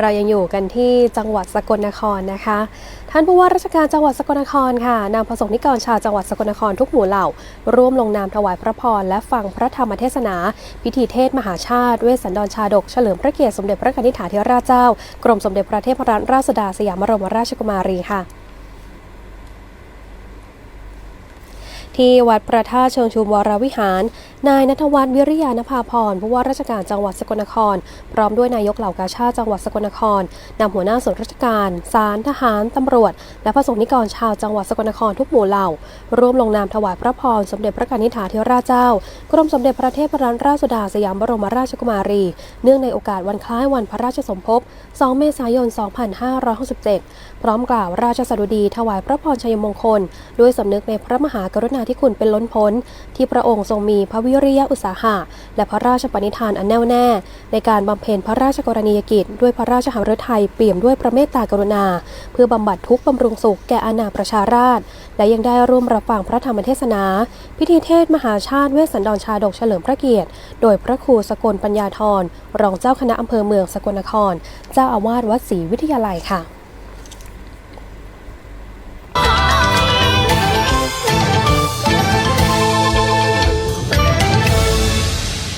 เรายังอยู่กันที่จังหวัดสกลนครนะคะ ท่านผู้ว่าราชการจังหวัดสกลนครค่ะนำประสงค์นิกรชาวจังหวัดสกลนครทุกหมู่เหล่า ร่วมลงนามถวายพระพรและฟังพระธรรมเทศนา พิธีเทศมหาชาติเวสสันดรชาดกเฉลิมพระเกียรติสมเด็จพระนิธิฐาธิราชเจ้า กรมสมเด็จพระเทพรัตนราชสุดาสยามบรมราชกุมารีค่ะ ที่วัดพระธาตุเชิงชุมวรวิหาร นายนัทวัฒน์วิริยานภาพรผู้ว่าราชการจังหวัดสกลนคร พร้อมด้วยนายกเหล่ากาชาติจังหวัดสกลนครนำหัวหน้าส่วนราชการศาลทหารตำรวจ และพระสงฆ์นิกรชาวจังหวัดสกลนครทุกหมู่เหล่า ร่วมลงนามถวายพระพรสมเด็จพระกนิษฐาธิราชเจ้ากรมสมเด็จพระเทพรัตนราชสุดาสยามบรมราชกุมารี เนื่องในโอกาสวันคล้ายวันพระราชสมภพ 2 เมษายน 2567 พร้อมกล่าวราชสดุดีถวายพระพรชัยมงคล ด้วยสำนึกในพระมหากรุณาธิคุณเป็นล้นพ้น ที่พระองค์ทรงมีพระวิริยะอุตสาหะ และพระราชปณิธานอันแน่วแน่ ในการบำเพ็ญพระราชกรณียกิจ ด้วยพระราชหฤทัยเปี่ยมด้วยพระเมตตากรุณา เพื่อบำบัดทุกข์บำรุงสุขแก่อาณาประชาราษและยังได้ร่วมรับฟังพระธรรมเทศนา พิธีเทศมหาชาติเวสสันดรชาดกเฉลิมพระเกียรติ โดยพระครูสกลปัญญาธรรองเจ้าคณะอำเภอเมืองสกลนคร เจ้าอาวาสวัดศรีวิทยาลัยค่ะ